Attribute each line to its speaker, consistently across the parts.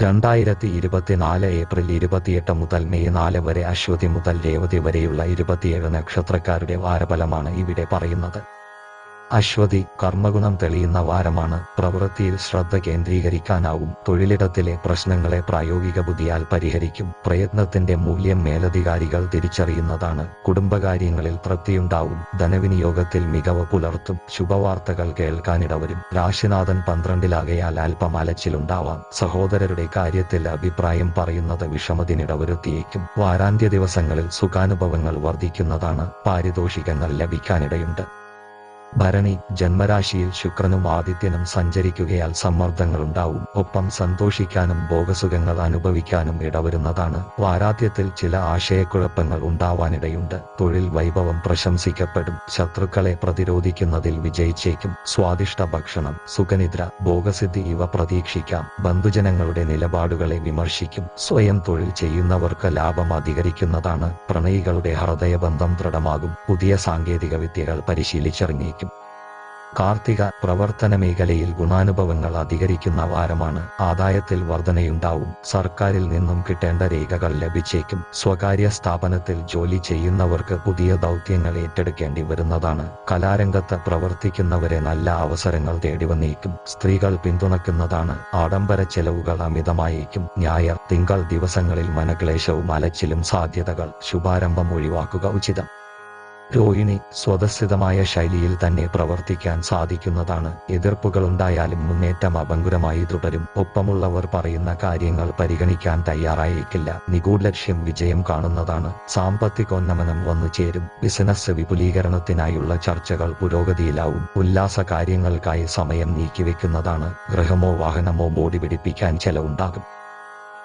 Speaker 1: രണ്ടായിരത്തി ഇരുപത്തിനാല് ഏപ്രിൽ ഇരുപത്തിയെട്ട് മുതൽ മെയ് നാല് വരെ അശ്വതി മുതൽ രേവതി വരെയുള്ള ഇരുപത്തിയേഴ് നക്ഷത്രക്കാരുടെ വാരഫലമാണ് ഇവിടെ പറയുന്നത്. അശ്വതി കർമ്മഗുണം തെളിയുന്ന വാരമാണ്. പ്രവൃത്തിയിൽ ശ്രദ്ധ കേന്ദ്രീകരിക്കാനാവും. തൊഴിലിടത്തിലെ പ്രശ്നങ്ങളെ പ്രായോഗിക ബുദ്ധിയാൽ പരിഹരിക്കും. പ്രയത്നത്തിന്റെ മൂല്യം മേലധികാരികൾ തിരിച്ചറിയുന്നതാണ്. കുടുംബകാര്യങ്ങളിൽ തൃപ്തിയുണ്ടാവും. ധനവിനിയോഗത്തിൽ മികവ് പുലർത്തും. ശുഭവാർത്തകൾ കേൾക്കാനിടവരും. രാശിനാഥൻ പന്ത്രണ്ടിലാകയാൽ അല്പം അലച്ചിലുണ്ടാവാം സഹോദരരുടെ കാര്യത്തിൽ അഭിപ്രായം പറയുന്നത് വിഷമതിനിടവരുത്തിയേക്കും വാരാന്ത്യ ദിവസങ്ങളിൽ സുഖാനുഭവങ്ങൾ വർദ്ധിക്കുന്നതാണ്. പാരിതോഷികങ്ങൾ ലഭിക്കാനിടയുണ്ട്. ഭരണി ജന്മരാശിയിൽ ശുക്രനും ആദിത്യനും സഞ്ചരിക്കുകയാൽ സമ്മർദ്ദങ്ങളുണ്ടാവും. ഒപ്പം സന്തോഷിക്കാനും ഭോഗസുഖങ്ങൾ അനുഭവിക്കാനും ഇടവരുന്നതാണ്. വാരാധ്യത്തിൽ ചില ആശയക്കുഴപ്പങ്ങൾ ഉണ്ടാവാനിടയുണ്ട്. തൊഴിൽ വൈഭവം പ്രശംസിക്കപ്പെടും. ശത്രുക്കളെ പ്രതിരോധിക്കുന്നതിൽ വിജയിച്ചേക്കും. സ്വാദിഷ്ട ഭക്ഷണം സുഖനിദ്ര ഭോഗസിദ്ധി ഇവ പ്രതീക്ഷിക്കാം. ബന്ധുജനങ്ങളുടെ നിലപാടുകളെ വിമർശിക്കും. സ്വയം തൊഴിൽ ചെയ്യുന്നവർക്ക് ലാഭം അധികരിക്കുന്നതാണ്. പ്രണയികളുടെ ഹൃദയബന്ധം ദൃഢമാകും. പുതിയ സാങ്കേതിക വിദ്യകൾ പരിശീലിച്ചിറങ്ങിയേക്കും. കാർത്തിക പ്രവർത്തന മേഖലയിൽ ഗുണാനുഭവങ്ങൾ അധികരിക്കുന്ന വാരമാണ്. ആദായത്തിൽ വർധനയുണ്ടാവും. സർക്കാരിൽ നിന്നും കിട്ടേണ്ട രേഖകൾ ലഭിച്ചേക്കും. സ്വകാര്യ സ്ഥാപനത്തിൽ ജോലി ചെയ്യുന്നവർക്ക് പുതിയ ദൗത്യങ്ങൾ ഏറ്റെടുക്കേണ്ടി വരുന്നതാണ്. കലാരംഗത്ത് പ്രവർത്തിക്കുന്നവരെ നല്ല അവസരങ്ങൾ തേടിവന്നേക്കും. സ്ത്രീകൾ പിന്തുണക്കുന്നതാണ് ആഡംബര ചെലവുകൾ അമിതമായേക്കും. ഞായർ തിങ്കൾ ദിവസങ്ങളിൽ മനക്ലേശവും അലച്ചിലും സാധ്യതകൾ. ശുഭാരംഭം ഒഴിവാക്കുക ഉചിതം. രോഹിണി സ്വതസിദ്ധമായ ശൈലിയിൽ തന്നെ പ്രവർത്തിക്കാൻ സാധിക്കുന്നതാണ്. എതിർപ്പുകൾ എതിർപ്പുകളുണ്ടായാലും മുന്നേറ്റം അപങ്കുരമായി തുടരും. ഒപ്പമുള്ളവർ പറയുന്ന കാര്യങ്ങൾ പരിഗണിക്കാൻ തയ്യാറായേക്കില്ല. നിഗൂഢലക്ഷ്യം വിജയം കാണുന്നതാണ്. സാമ്പത്തികോന്നമനം വന്നു ചേരും. ബിസിനസ് വിപുലീകരണത്തിനായുള്ള ചർച്ചകൾ പുരോഗതിയിലാവും. ഉല്ലാസ കാര്യങ്ങൾക്കായി സമയം നീക്കിവെക്കുന്നതാണ്. ഗൃഹമോ വാഹനമോ ബോഡി പിടിപ്പിക്കാൻ ചെലവുണ്ടാകും.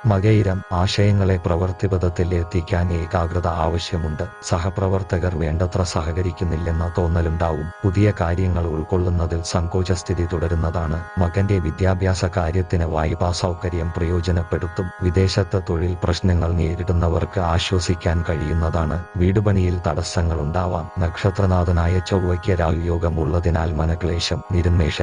Speaker 1: മകയിരം ആശയങ്ങളെ പ്രവൃത്തിപഥത്തിൽ എത്തിക്കാൻ ഏകാഗ്രത ആവശ്യമുണ്ട്. സഹപ്രവർത്തകർ വേണ്ടത്ര സഹകരിക്കുന്നില്ലെന്ന തോന്നലുണ്ടാവും. പുതിയ കാര്യങ്ങൾ ഉൾക്കൊള്ളുന്നതിൽ സങ്കോചസ്ഥിതി തുടരുന്നതാണ്. മകന്റെ വിദ്യാഭ്യാസ കാര്യത്തിന് വായ്പാ സൗകര്യം പ്രയോജനപ്പെടുത്തും. വിദേശത്ത് തൊഴിൽ പ്രശ്നങ്ങൾ നേരിടുന്നവർക്ക് ആശ്വസിക്കാൻ കഴിയുന്നതാണ്. വീടുപണിയിൽ തടസ്സങ്ങൾ ഉണ്ടാവാം. നക്ഷത്രനാഥനായ ചൊവ്വയ്ക്ക് രാഹുയോഗം ഉള്ളതിനാൽ മനക്ലേശം നിരുന്മേഷ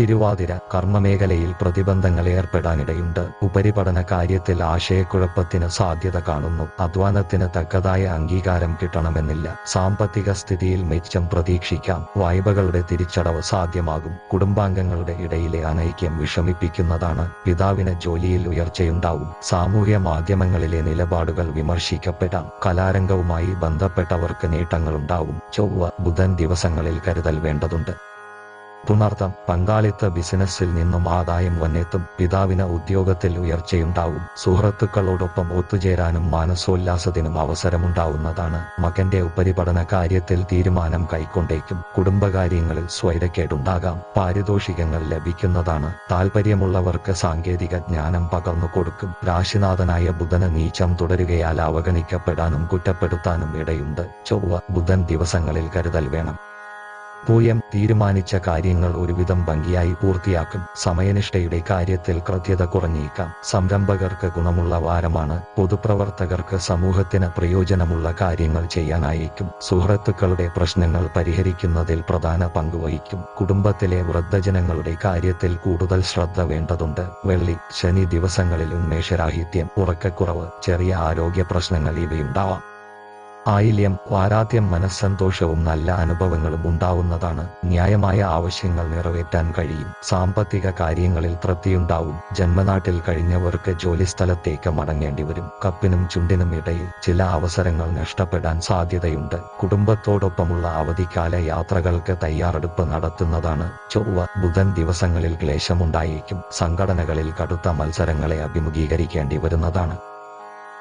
Speaker 1: തിരുവാതിര കർമ്മമേഖലയിൽ പ്രതിബന്ധങ്ങൾ ഏർപ്പെടാനിടയുണ്ട്. ഉപരിപഠന കാര്യത്തിൽ ആശയക്കുഴപ്പത്തിന് സാധ്യത കാണുന്നു. അധ്വാനത്തിന് തക്കതായ അംഗീകാരം കിട്ടണമെന്നില്ല. സാമ്പത്തിക സ്ഥിതിയിൽ മെച്ചം പ്രതീക്ഷിക്കാം. വായ്പകളുടെ തിരിച്ചടവ് സാധ്യമാകും. കുടുംബാംഗങ്ങളുടെ ഇടയിലെ അനൈക്യം വിഷമിപ്പിക്കുന്നതാണ് പിതാവിന് ജോലിയിൽ ഉയർച്ചയുണ്ടാവും. സാമൂഹ്യ മാധ്യമങ്ങളിലെ നിലപാടുകൾ വിമർശിക്കപ്പെടാം. കലാരംഗവുമായി ബന്ധപ്പെട്ടവർക്ക് നേട്ടങ്ങളുണ്ടാവും. ചൊവ്വ ബുധൻ ദിവസങ്ങളിൽ കരുതൽ വേണ്ടതുണ്ട്. പുണർത്തം പങ്കാളിത്ത ബിസിനസ്സിൽ നിന്നും ആദായം വന്നെത്തും പിതാവിന് ഉദ്യോഗത്തിൽ ഉയർച്ചയുണ്ടാവും. സുഹൃത്തുക്കളോടൊപ്പം ഒത്തുചേരാനും മാനസോല്ലാസത്തിനും അവസരമുണ്ടാവുന്നതാണ് മകന്റെ ഉപരിപഠന കാര്യത്തിൽ തീരുമാനം കൈക്കൊണ്ടേക്കും. കുടുംബകാര്യങ്ങളിൽ സ്വൈരക്കേടുണ്ടാകാം. പാരിതോഷികങ്ങൾ ലഭിക്കുന്നതാണ്. താൽപര്യമുള്ളവർക്ക് സാങ്കേതിക ജ്ഞാനം പകർന്നു കൊടുക്കും. രാശിനാഥനായ ബുധന് നീച്ചം തുടരുകയാൽ അവഗണിക്കപ്പെടാനും കുറ്റപ്പെടുത്താനും ഇടയുണ്ട്. ചൊവ്വ ബുധൻ ദിവസങ്ങളിൽ കരുതൽ വേണം. പൂയം തീരുമാനിച്ച കാര്യങ്ങൾ ഒരുവിധം ഭംഗിയായി പൂർത്തിയാക്കും. സമയനിഷ്ഠയുടെ കാര്യത്തിൽ കൃത്യത കുറഞ്ഞേക്കാം. സംരംഭകർക്ക് ഗുണമുള്ള വാരമാണ്. പൊതുപ്രവർത്തകർക്ക് സമൂഹത്തിന് പ്രയോജനമുള്ള കാര്യങ്ങൾ ചെയ്യാനായേക്കും. സുഹൃത്തുക്കളുടെ പ്രശ്നങ്ങൾ പരിഹരിക്കുന്നതിൽ പ്രധാന പങ്കുവഹിക്കും കുടുംബത്തിലെ വൃദ്ധജനങ്ങളുടെ കാര്യത്തിൽ കൂടുതൽ ശ്രദ്ധ വേണ്ടതുണ്ട്. വെള്ളി ശനി ദിവസങ്ങളിൽ ഉന്മേഷരാഹിത്യം ഉറക്കക്കുറവ് ചെറിയ ആരോഗ്യ പ്രശ്നങ്ങൾ ഇവയുണ്ടാവാം. ആയില്യം വാരാദ്യം മനസ്സന്തോഷവും നല്ല അനുഭവങ്ങളും ഉണ്ടാവുന്നതാണ്. ന്യായമായ ആവശ്യങ്ങൾ നിറവേറ്റാൻ കഴിയും. സാമ്പത്തിക കാര്യങ്ങളിൽ തൃപ്തിയുണ്ടാവും. ജന്മനാട്ടിൽ കഴിഞ്ഞവർക്ക് ജോലിസ്ഥലത്തേക്ക് മടങ്ങേണ്ടി വരും. കപ്പിനും ചുണ്ടിനും ഇടയിൽ ചില അവസരങ്ങൾ നഷ്ടപ്പെടാൻ സാധ്യതയുണ്ട്. കുടുംബത്തോടൊപ്പമുള്ള അവധിക്കാല യാത്രകൾക്ക് തയ്യാറെടുപ്പ് നടത്തുന്നതാണ്. ചൊവ്വ ബുധൻ ദിവസങ്ങളിൽ ക്ലേശമുണ്ടായേക്കും. സംഘടനകളിൽ കടുത്ത മത്സരങ്ങളെ അഭിമുഖീകരിക്കേണ്ടി വരുന്നതാണ്.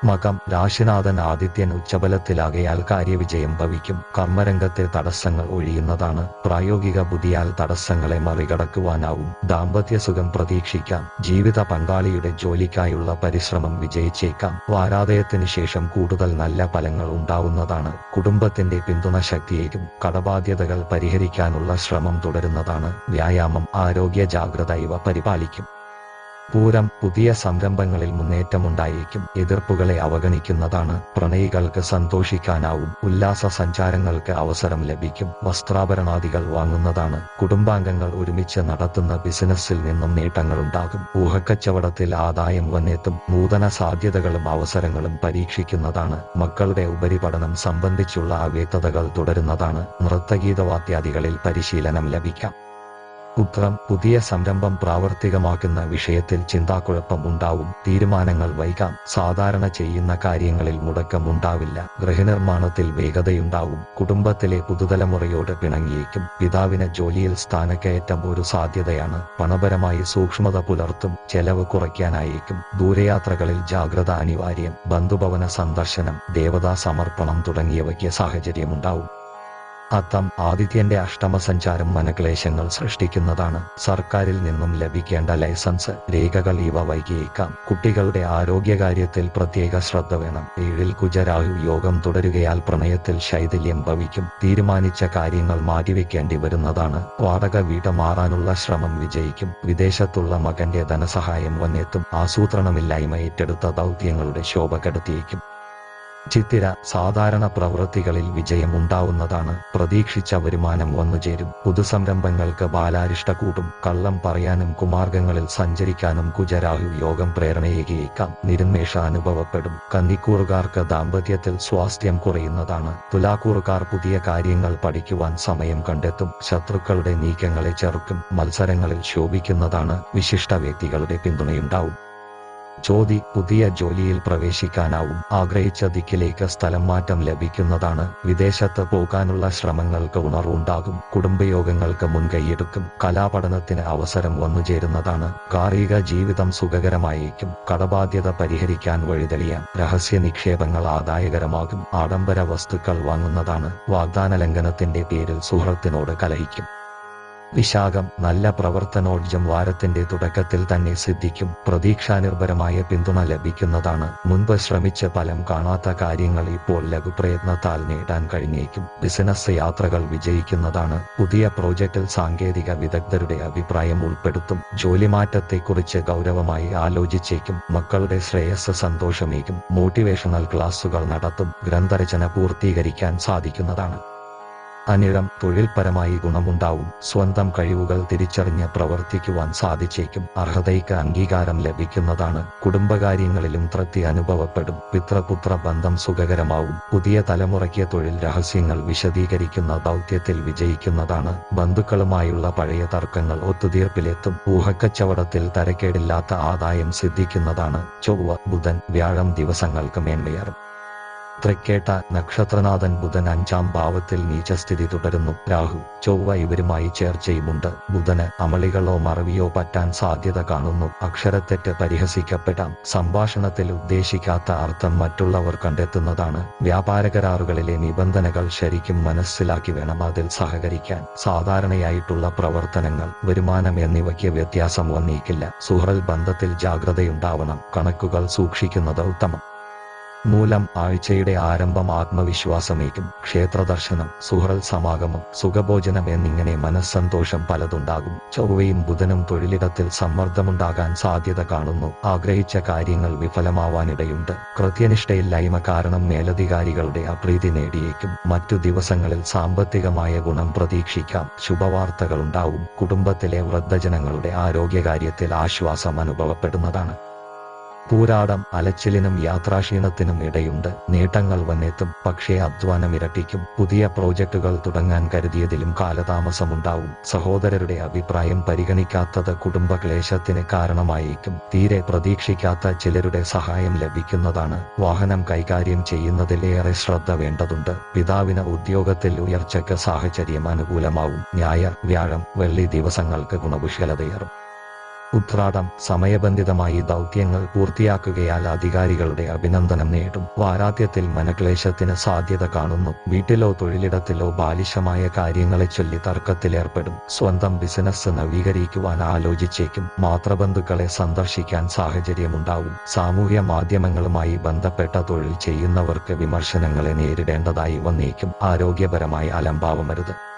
Speaker 1: മകം രാശിനാഥൻ ആദിത്യൻ ഉച്ചബലത്തിലാകയാൽ കാര്യവിജയം ഭവിക്കും. കർമ്മരംഗത്തെ തടസ്സങ്ങൾ ഒഴിയുന്നതാണ്. പ്രായോഗിക ബുദ്ധിയാൽ തടസ്സങ്ങളെ മറികടക്കുവാനാവും. ദാമ്പത്യ സുഖം പ്രതീക്ഷിക്കാം. ജീവിത പങ്കാളിയുടെ ജോലിക്കായുള്ള പരിശ്രമം വിജയിച്ചേക്കാം. വാരാദയത്തിന് ശേഷം കൂടുതൽ നല്ല ഫലങ്ങൾ ഉണ്ടാവുന്നതാണ്. കുടുംബത്തിന്റെ പിന്തുണ ശക്തിയേക്കും കടബാധ്യതകൾ പരിഹരിക്കാനുള്ള ശ്രമം തുടരുന്നതാണ്. വ്യായാമം ആരോഗ്യ ജാഗ്രത ഇവ പരിപാലിക്കും. പൂരം പുതിയ സംരംഭങ്ങളിൽ മുന്നേറ്റമുണ്ടായേക്കും. എതിർപ്പുകളെ അവഗണിക്കുന്നതാണ് പ്രണയികൾക്ക് സന്തോഷിക്കാനാവും. ഉല്ലാസ സഞ്ചാരങ്ങൾക്ക് അവസരം ലഭിക്കും. വസ്ത്രാഭരണാദികൾ വാങ്ങുന്നതാണ്. കുടുംബാംഗങ്ങൾ ഒരുമിച്ച് നടത്തുന്ന ബിസിനസ്സിൽ നിന്നും നേട്ടങ്ങളുണ്ടാകും. ഊഹക്കച്ചവടത്തിൽ ആദായം വന്നെത്തും. നൂതന സാധ്യതകളും അവസരങ്ങളും പരീക്ഷിക്കുന്നതാണ്. മക്കളുടെ ഉപരിപഠനം സംബന്ധിച്ചുള്ള അവ്യക്തതകൾ തുടരുന്നതാണ്. നൃത്തഗീതവാദ്യാദികളിൽ പരിശീലനം ലഭിക്കാം. ഉത്രം പുതിയ സംരംഭം പ്രാവർത്തികമാക്കുന്ന വിഷയത്തിൽ ചിന്താക്കുഴപ്പം ഉണ്ടാവും. തീരുമാനങ്ങൾ വൈകാം. സാധാരണ ചെയ്യുന്ന കാര്യങ്ങളിൽ മുടക്കം ഉണ്ടാവില്ല. ഗൃഹനിർമ്മാണത്തിൽ വേഗതയുണ്ടാവും. കുടുംബത്തിലെ പുതുതലമുറയോട് പിണങ്ങിയേക്കും. പിതാവിന് ജോലിയിൽ സ്ഥാനക്കയറ്റം ഒരു സാധ്യതയാണ്. പണപരമായി സൂക്ഷ്മത പുലർത്തും ചെലവ് കുറയ്ക്കാനായേക്കും. ദൂരയാത്രകളിൽ ജാഗ്രത അനിവാര്യം ബന്ധുഭവന സന്ദർശനം ദേവതാ സമർപ്പണം തുടങ്ങിയവയ്ക്ക് സാഹചര്യമുണ്ടാവും. അത്തം ആദിത്യന്റെ അഷ്ടമസഞ്ചാരം മനക്ലേശങ്ങൾ സൃഷ്ടിക്കുന്നതാണ്. സർക്കാരിൽ നിന്നും ലഭിക്കേണ്ട ലൈസൻസ് രേഖകൾ ഇവ വൈകിയേക്കാം. കുട്ടികളുടെ ആരോഗ്യകാര്യത്തിൽ പ്രത്യേക ശ്രദ്ധ വേണം. ഏഴിൽ കുജരാഹു യോഗം തുടരുകയാൽ പ്രണയത്തിൽ ശൈഥില്യം ഭവിക്കും. തീരുമാനിച്ച കാര്യങ്ങൾ മാറ്റിവെക്കേണ്ടി വരുന്നതാണ്. വാടക വീട് മാറാനുള്ള ശ്രമം വിജയിക്കും. വിദേശത്തുള്ള മകന്റെ ധനസഹായം വന്നെത്തും. ആസൂത്രണമില്ലായ്മ ഏറ്റെടുത്ത ദൗത്യങ്ങളുടെ ശോഭ കെടുത്തിയേക്കും. ചിത്തിര സാധാരണ പ്രവൃത്തികളിൽ വിജയം ഉണ്ടാവുന്നതാണ് പ്രതീക്ഷിച്ച വരുമാനം വന്നുചേരും പുതുസംരംഭങ്ങൾക്ക് ബാലാരിഷ്ട കൂട്ടും കള്ളം പറയാനും കുമാർഗങ്ങളിൽ സഞ്ചരിക്കാനും കുജരാഹു യോഗം പ്രേരണയേകിയേക്കാം. നിരുന്മേഷ അനുഭവപ്പെടും. കന്നിക്കൂറുകാർക്ക് ദാമ്പത്യത്തിൽ സ്വാസ്ഥ്യം കുറയുന്നതാണ്. തുലാക്കൂറുകാർ പുതിയ കാര്യങ്ങൾ പഠിക്കുവാൻ സമയം കണ്ടെത്തും. ശത്രുക്കളുടെ നീക്കങ്ങളെ ചെറുക്കും മത്സരങ്ങളിൽ ശോഭിക്കുന്നതാണ് വിശിഷ്ട വ്യക്തികളുടെ പിന്തുണയുണ്ടാവും. ചോതി പുതിയ ജോലിയിൽ പ്രവേശിക്കാനാവും. ആഗ്രഹിച്ച ദിക്കിലേക്ക് സ്ഥലം മാറ്റം ലഭിക്കുന്നതാണ്. വിദേശത്ത് പോകാനുള്ള ശ്രമങ്ങൾക്ക് ഉണർവുണ്ടാകും. കുടുംബയോഗങ്ങൾക്ക് മുൻകൈയെടുക്കും. കലാപഠനത്തിന് അവസരം വന്നുചേരുന്നതാണ്. കാർഷിക ജീവിതം സുഖകരമായേക്കും. കടബാധ്യത പരിഹരിക്കാൻ വഴിതെളിയാം രഹസ്യ നിക്ഷേപങ്ങൾ ആദായകരമാകും. ആഡംബര വസ്തുക്കൾ വാങ്ങുന്നതാണ്. വാഗ്ദാന ലംഘനത്തിന്റെ പേരിൽ സുഹൃത്തിനോട് കലഹിക്കും. വിശാഖം നല്ല പ്രവർത്തനോർജം വാരത്തിന്റെ തുടക്കത്തിൽ തന്നെ സിദ്ധിക്കും. പ്രതീക്ഷാനിർഭരമായ പിന്തുണ ലഭിക്കുന്നതാണ്. മുൻപ് ശ്രമിച്ച ഫലം കാണാത്ത കാര്യങ്ങൾ ഇപ്പോൾ ലഘുപ്രയത്നത്താൽ നേടാൻ കഴിഞ്ഞേക്കും. ബിസിനസ് യാത്രകൾ വിജയിക്കുന്നതാണ്. പുതിയ പ്രോജക്റ്റിൽ സാങ്കേതിക വിദഗ്ധരുടെ അഭിപ്രായം ഉൾപ്പെടുത്തും. ജോലിമാറ്റത്തെക്കുറിച്ച് ഗൗരവമായി ആലോചിച്ചേക്കും. മക്കളുടെ ശ്രേയസ് സന്തോഷമേക്കും മോട്ടിവേഷണൽ ക്ലാസുകൾ നടത്തും. ഗ്രന്ഥരചന പൂർത്തീകരിക്കാൻ സാധിക്കുന്നതാണ്. അനിഴം തൊഴിൽപരമായി ഗുണമുണ്ടാവും. സ്വന്തം കഴിവുകൾ തിരിച്ചറിഞ്ഞ് പ്രവർത്തിക്കുവാൻ സാധിച്ചേക്കും. അർഹതയ്ക്ക് അംഗീകാരം ലഭിക്കുന്നതാണ്. കുടുംബകാര്യങ്ങളിലും തൃപ്തി അനുഭവപ്പെടും. പിത്രപുത്ര ബന്ധം സുഖകരമാവും. പുതിയ തലമുറയ്ക്ക് തൊഴിൽ രഹസ്യങ്ങൾ വിശദീകരിക്കുന്ന ദൗത്യത്തിൽ വിജയിക്കുന്നതാണ്. ബന്ധുക്കളുമായുള്ള പഴയ തർക്കങ്ങൾ ഒത്തുതീർപ്പിലെത്തും. ഊഹക്കച്ചവടത്തിൽ തരക്കേടില്ലാത്ത ആദായം സിദ്ധിക്കുന്നതാണ്. ചൊവ്വ ബുധൻ വ്യാഴം ദിവസങ്ങൾക്ക് മേന്മയേറും. തൃക്കേട്ട നക്ഷത്രനാഥൻ ബുധൻ അഞ്ചാം ഭാവത്തിൽ നീചസ്ഥിതി തുടരുന്നു. രാഹു ചൊവ്വ ഇവരുമായി ചേർച്ചയുമുണ്ട്. ബുധന് അമളികളോ മറവിയോ പറ്റാൻ സാധ്യത കാണുന്നു. അക്ഷരത്തെറ്റ് പരിഹസിക്കപ്പെടാം. സംഭാഷണത്തിൽ ഉദ്ദേശിക്കാത്ത അർത്ഥം മറ്റുള്ളവർ കണ്ടെത്തുന്നതാണ്. വ്യാപാര കരാറുകളിലെ നിബന്ധനകൾ ശരിക്കും മനസ്സിലാക്കി വേണം അതിൽ സഹകരിക്കാൻ. സാധാരണയായിട്ടുള്ള പ്രവർത്തനങ്ങൾ വരുമാനം എന്നിവയ്ക്ക് വ്യത്യാസം വന്നേക്കില്ല സുഹൃൽ ബന്ധത്തിൽ ജാഗ്രതയുണ്ടാവണം. കണക്കുകൾ സൂക്ഷിക്കുന്നത് ഉത്തമം. മൂലം ആഴ്ചയുടെ ആരംഭം ആത്മവിശ്വാസമേക്കും ക്ഷേത്രദർശനം സുഹൃൽ സമാഗമം സുഖഭോജനം എന്നിങ്ങനെ മനസ്സന്തോഷം പലതുണ്ടാകും. ചൊവ്വയും ബുധനും തൊഴിലിടത്തിൽ സമ്മർദ്ദമുണ്ടാകാൻ സാധ്യത കാണുന്നു. ആഗ്രഹിച്ച കാര്യങ്ങൾ വിഫലമാവാനിടയുണ്ട്. കൃത്യനിഷ്ഠയില്ലായ്മ കാരണം മേലധികാരികളുടെ അപ്രീതി നേടിയേക്കും. മറ്റു ദിവസങ്ങളിൽ സാമ്പത്തികമായ ഗുണം പ്രതീക്ഷിക്കാം. ശുഭവാർത്തകളുണ്ടാവും. കുടുംബത്തിലെ വൃദ്ധജനങ്ങളുടെ ആരോഗ്യകാര്യത്തിൽ ആശ്വാസം അനുഭവപ്പെടുന്നതാണ്. പൂരാടം അലച്ചിലിനും യാത്രാക്ഷീണത്തിനും ഇടയുണ്ട്. നേട്ടങ്ങൾ വന്നെത്തും. പക്ഷേ അധ്വാനം ഇരട്ടിക്കും പുതിയ പ്രോജക്റ്റുകൾ തുടങ്ങാൻ കരുതിയതിലും കാലതാമസമുണ്ടാവും. സഹോദരരുടെ അഭിപ്രായം പരിഗണിക്കാത്തത് കുടുംബക്ലേശത്തിന് കാരണമായേക്കും. തീരെ പ്രതീക്ഷിക്കാത്ത ചിലരുടെ സഹായം ലഭിക്കുന്നതാണ്. വാഹനം കൈകാര്യം ചെയ്യുന്നതിലേറെ ശ്രദ്ധ വേണ്ടതുണ്ട്. പിതാവിന് ഉദ്യോഗത്തിൽ ഉയർച്ചയ്ക്ക് സാഹചര്യം അനുകൂലമാവും. ഞായർ വ്യാഴം വെള്ളി ദിവസങ്ങൾക്ക് ഗുണപുഷ്കലതയേറും ഉത്രാടം സമയബന്ധിതമായി ദൗത്യങ്ങൾ പൂർത്തിയാക്കുകയാൽ അധികാരികളുടെ അഭിനന്ദനം നേടും. വാരാദ്യത്തിൽ മനക്ലേശത്തിന് സാധ്യത കാണുന്നു. വീട്ടിലോ തൊഴിലിടത്തിലോ ബാലിശമായ കാര്യങ്ങളെ ചൊല്ലി തർക്കത്തിലേർപ്പെടും സ്വന്തം ബിസിനസ് നവീകരിക്കുവാൻ ആലോചിച്ചേക്കും. മാതൃബന്ധുക്കളെ സന്ദർശിക്കാൻ സാഹചര്യമുണ്ടാവും. സാമൂഹ്യ മാധ്യമങ്ങളുമായി ബന്ധപ്പെട്ട തൊഴിൽ ചെയ്യുന്നവർക്ക് വിമർശനങ്ങളെ നേരിടേണ്ടതായി വന്നേക്കും. ആരോഗ്യപരമായി അലംഭാവമരുത്.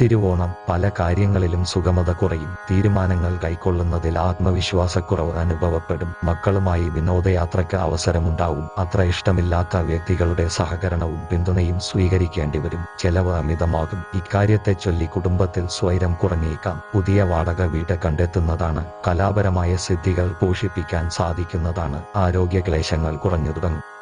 Speaker 1: തിരുവോണം പല കാര്യങ്ങളിലും സുഗമത കുറയും. തീരുമാനങ്ങൾ കൈക്കൊള്ളുന്നതിൽ ആത്മവിശ്വാസക്കുറവ് അനുഭവപ്പെടും. മക്കളുമായി വിനോദയാത്രയ്ക്ക് അവസരമുണ്ടാവും. അത്ര ഇഷ്ടമില്ലാത്ത വ്യക്തികളുടെ സഹകരണവും പിന്തുണയും സ്വീകരിക്കേണ്ടി വരും. ചെലവ് അമിതമാകും. ഇക്കാര്യത്തെ ചൊല്ലി കുടുംബത്തിൽ സ്വൈരം കുറഞ്ഞേക്കാം. പുതിയ വാടക വീട് കണ്ടെത്തുന്നതാണ്. കലാപരമായ സിദ്ധികൾ പോഷിപ്പിക്കാൻ സാധിക്കുന്നതാണ്. ആരോഗ്യ ക്ലേശങ്ങൾ കുറഞ്ഞു തുടങ്ങും.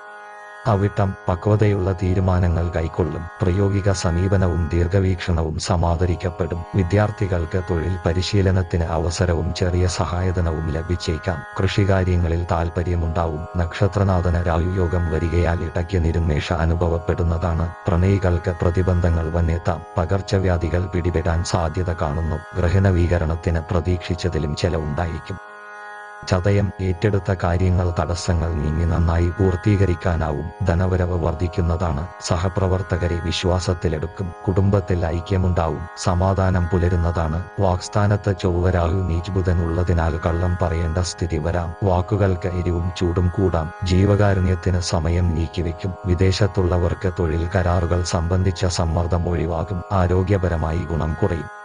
Speaker 1: അവിട്ടം പക്വതയുള്ള തീരുമാനങ്ങൾ കൈക്കൊള്ളും. പ്രയോഗിക സമീപനവും ദീർഘവീക്ഷണവും സമാദരിക്കപ്പെടും വിദ്യാർത്ഥികൾക്ക് തൊഴിൽ പരിശീലനത്തിന് അവസരവും ചെറിയ സഹായധനവും ലഭിച്ചേക്കാം. കൃഷികാര്യങ്ങളിൽ താൽപ്പര്യമുണ്ടാവും നക്ഷത്രനാഥന രാജുയോഗം വരികയാൽ ഇടയ്ക്ക് നിരുന്മേഷ അനുഭവപ്പെടുന്നതാണ്. പ്രണയികൾക്ക് പ്രതിബന്ധങ്ങൾ വന്നെത്താം പകർച്ചവ്യാധികൾ പിടിപെടാൻ സാധ്യത കാണുന്നു. ഗ്രഹനവീകരണത്തിന് പ്രതീക്ഷിച്ചതിലും ചെലവുണ്ടായിരിക്കും. ചതയം ഏറ്റെടുത്ത കാര്യങ്ങൾ തടസ്സങ്ങൾ നീങ്ങി നന്നായി പൂർത്തീകരിക്കാനാവും. ധനവരവ് വർദ്ധിക്കുന്നതാണ്. സഹപ്രവർത്തകരെ വിശ്വാസത്തിലെടുക്കും. കുടുംബത്തിൽ ഐക്യമുണ്ടാവും. സമാധാനം പുലരുന്നതാണ്. വാക്സ്ഥാനത്ത് ചൊവ്വരാഹു നീജ്ബുധൻ ഉള്ളതിനാൽ കള്ളം പറയേണ്ട സ്ഥിതി വരാം. വാക്കുകൾക്ക് എരിവും ചൂടും കൂടാം. ജീവകാരുണ്യത്തിന് സമയം നീക്കിവെക്കും. വിദേശത്തുള്ളവർക്ക് തൊഴിൽ കരാറുകൾ സംബന്ധിച്ച സമ്മർദ്ദം ഒഴിവാകും. ആരോഗ്യപരമായി ഗുണം കുറയും.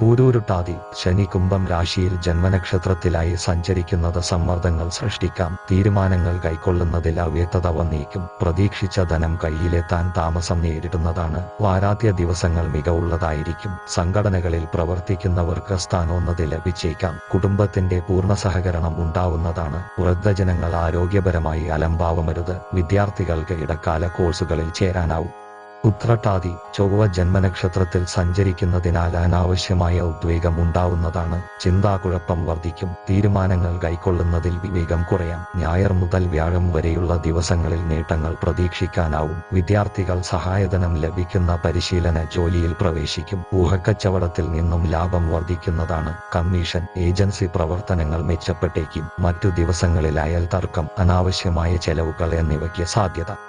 Speaker 1: പൂരൂരുട്ടാതി ശനി കുംഭം രാശിയിൽ ജന്മനക്ഷത്രത്തിലായി സഞ്ചരിക്കുന്നത് സമ്മർദ്ദങ്ങൾ സൃഷ്ടിക്കാം. തീരുമാനങ്ങൾ കൈക്കൊള്ളുന്നതിൽ അവ്യക്തത വന്നേക്കും പ്രതീക്ഷിച്ച ധനം കയ്യിലെത്താൻ താമസം നേരിടുന്നതാണ്. വാരാദ്യ ദിവസങ്ങൾ മികവുള്ളതായിരിക്കും. സംഘടനകളിൽ പ്രവർത്തിക്കുന്നവർക്ക് സ്ഥാനോന്നതി ലഭിച്ചേക്കാം. കുടുംബത്തിന്റെ പൂർണ സഹകരണം ഉണ്ടാവുന്നതാണ്. വൃദ്ധജനങ്ങൾ ആരോഗ്യപരമായി അലംഭാവമരുത്. വിദ്യാർത്ഥികൾക്ക് ഇടക്കാല കോഴ്സുകളിൽ ചേരാനാവും. ഉത്രട്ടാതി ചൊവ്വ ജന്മനക്ഷത്രത്തിൽ സഞ്ചരിക്കുന്നതിനാൽ അനാവശ്യമായ ഉദ്വേഗം ഉണ്ടാവുന്നതാണ്. ചിന്താകുഴപ്പം വർദ്ധിക്കും. തീരുമാനങ്ങൾ കൈക്കൊള്ളുന്നതിൽ വിവേകം കുറയാം. ഞായർ മുതൽ വ്യാഴം വരെയുള്ള ദിവസങ്ങളിൽ നേട്ടങ്ങൾ പ്രതീക്ഷിക്കാനാവും. വിദ്യാർത്ഥികൾ സഹായധനം ലഭിക്കുന്ന പരിശീലന ജോലിയിൽ പ്രവേശിക്കും. ഊഹക്കച്ചവടത്തിൽ നിന്നും ലാഭം വർദ്ധിക്കുന്നതാണ്. കമ്മീഷൻ ഏജൻസി പ്രവർത്തനങ്ങൾ മെച്ചപ്പെട്ടേക്കും. മറ്റു ദിവസങ്ങളിൽ അയൽ തർക്കം അനാവശ്യമായ ചെലവുകൾ എന്നിവയ്ക്ക് സാധ്യത.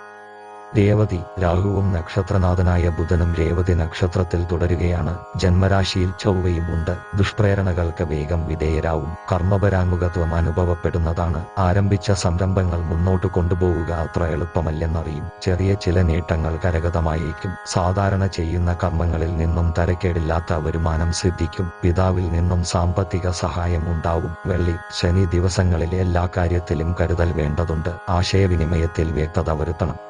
Speaker 1: രേവതി രാഹുവും നക്ഷത്രനാഥനായ ബുധനും രേവതി നക്ഷത്രത്തിൽ തുടരുകയാണ്. ജന്മരാശിയിൽ ചൊവ്വയും ഉണ്ട്. ദുഷ്പ്രേരണകൾക്ക് വേഗം വിധേയരാവും. കർമ്മപരാമുഖത്വം അനുഭവപ്പെടുന്നതാണ്. ആരംഭിച്ച സംരംഭങ്ങൾ മുന്നോട്ട് കൊണ്ടുപോവുക അത്ര എളുപ്പമല്ലെന്നറിയും. ചെറിയ ചില നേട്ടങ്ങൾ കരഗതമായേക്കും. സാധാരണ ചെയ്യുന്ന കർമ്മങ്ങളിൽ നിന്നും തരക്കേടില്ലാത്ത വരുമാനം സിദ്ധിക്കും. പിതാവിൽ നിന്നും സാമ്പത്തിക സഹായം ഉണ്ടാവും. വെള്ളി ശനി ദിവസങ്ങളിൽ എല്ലാ കാര്യത്തിലും കരുതൽ വേണ്ടതുണ്ട്. ആശയവിനിമയത്തിൽ വ്യക്തത വരുത്തണം.